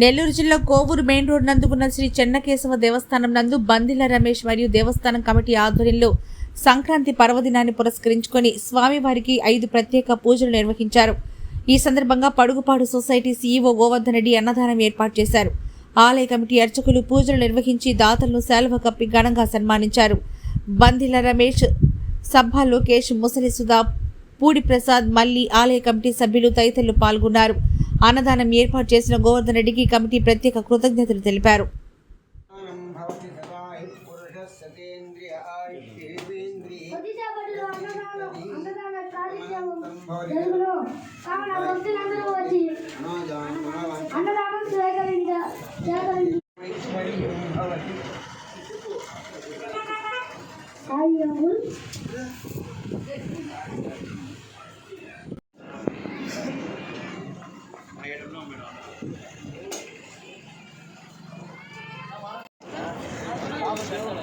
నెల్లూరు జిల్లా Kovur main road నందు ఉన్న శ్రీ చెన్నకేశవ దేవస్థానం నందు బందిల రమేష్ మరియు దేవస్థానం కమిటీ ఆధ్వర్యంలో సంక్రాంతి పర్వదినాన్ని పురస్కరించుకొని స్వామివారికి ఐదు ప్రత్యేక పూజలు నిర్వహించారు. ఈ సందర్భంగా పడుగుపాడు సొసైటీ సీఈఓ గోవర్ధన్ రెడ్డి అన్నదానం ఏర్పాటు చేశారు. ఆలయ కమిటీ అర్చకులు పూజలు నిర్వహించి దాతలను సేలవ కప్పి ఘనంగా సన్మానించారు. బందిల రమేష్ సభా లోకేష్ ముసలి సుధా పూడి ప్రసాద్ మల్లి ఆలయ కమిటీ సభ్యులు తదితరులు పాల్గొన్నారు. అన్నదానం ఏర్పాటు చేసిన గోవర్ధన్ రెడ్డికి కమిటీ ప్రత్యేక కృతజ్ఞతలు తెలిపారు. అన్నదానం అన్నదాన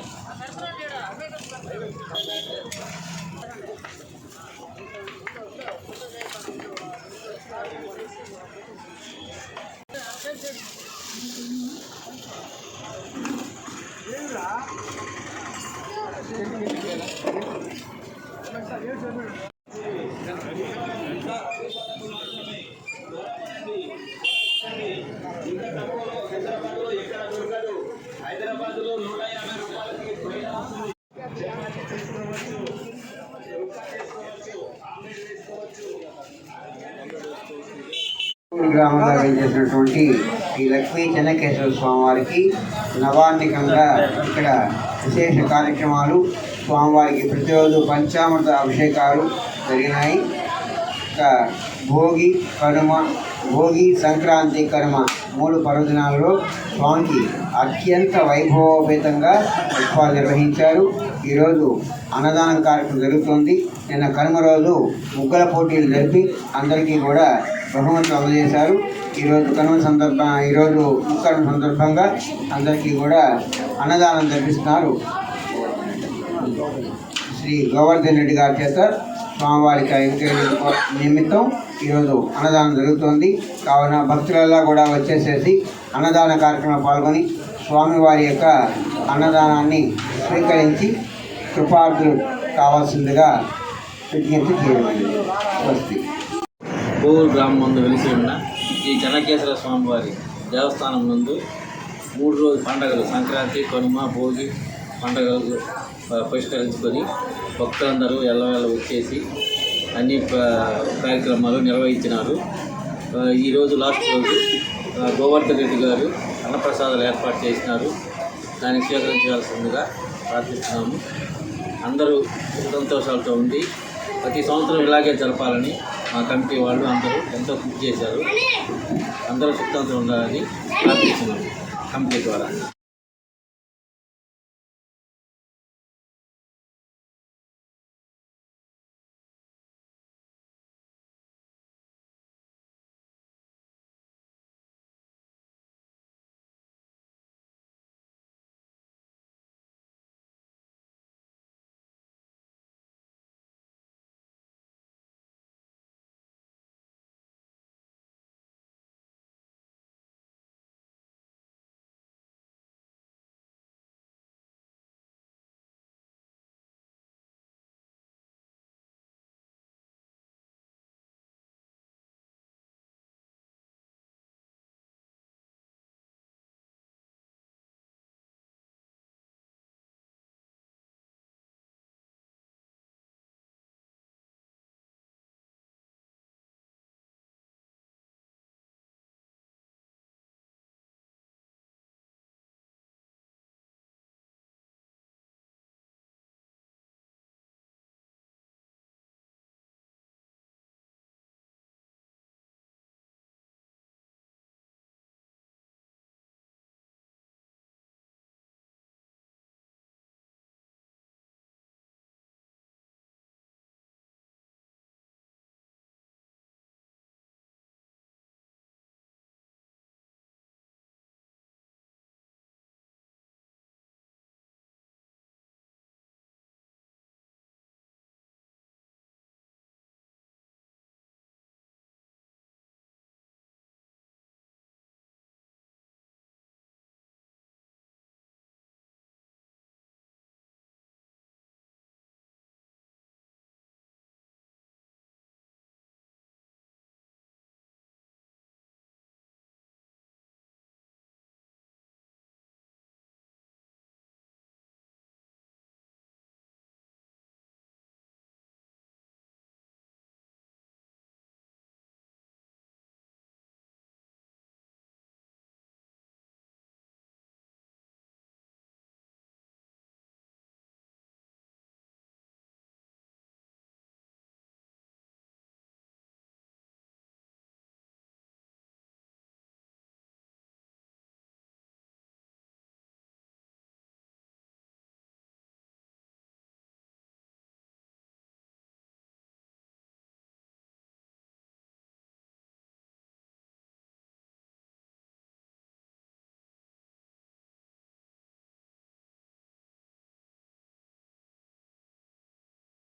కార్యక్రమం జరుగును కావున భక్తులందరూ వచ్చి అన్నదానం స్వీకరించ స్వీకరించ భవతి అయ్యమ్మ గ్రామంలో వేయించేసినటువంటి శ్రీ లక్ష్మీ చెన్నకేశ్వర స్వామివారికి నవాన్నికంగా ఇక్కడ విశేష కార్యక్రమాలు స్వామివారికి ప్రతిరోజు పంచామృత అభిషేకాలు జరిగినాయి. ఇంకా భోగి కనుమ భోగి సంక్రాంతి కర్మ మూడు పర్వదినాలలో స్వామికి అత్యంత వైభవోపేతంగా ఉత్సవాలు నిర్వహించారు. ఈరోజు అన్నదానం కార్యక్రమం జరుగుతుంది. నిన్న కనుమ రోజు ముగ్గుల పోటీలు జరిపి అందరికీ కూడా బహుమతులు అందజేశారు. ఈరోజు కనుమ సందర్భ ఈరోజు ముక్కరం సందర్భంగా అందరికీ కూడా అన్నదానం జరిపిస్తున్నారు. శ్రీ గోవర్ధన్ రెడ్డి గారి చేత స్వామివారికి ఎంకరేజ్ నిమిత్తం ఈరోజు అన్నదానం జరుగుతోంది. కావున భక్తులల్లా కూడా వచ్చేసేసి అన్నదాన కార్యక్రమం పాల్గొని స్వామివారి యొక్క అన్నదానాన్ని స్వీకరించి కృపార్థులు కావాల్సిందిగా విజ్ఞప్తి చేయబడింది. స్వస్తి కోవూరు గ్రామం ముందు వెలిసి ఉన్న ఈ చెన్నకేశ్వర స్వామివారి దేవస్థానం ముందు మూడు రోజు పండుగలు సంక్రాంతి కనుమ భోగి పండగలు పరిష్కరించుకొని భక్తులందరూ ఎల్లవేళ వచ్చేసి అన్ని కార్యక్రమాలు నిర్వహించినారు. ఈరోజు లాస్ట్ రోజు గోవర్ధన్ రెడ్డి గారు అన్నప్రసాదాలు ఏర్పాటు చేసినారు. దాన్ని స్వీకరించాల్సిందిగా ప్రార్థిస్తున్నాము. అందరూ సంతోషాలతో ఉండి ప్రతి సంవత్సరం ఇలాగే జరపాలని మా కమిటీ వాళ్ళు అందరూ ఎంతో కృషి చేశారు. అందరూ సుఖంతో ఉండాలని ప్రార్థిస్తున్నాము. కమిటీ ద్వారా.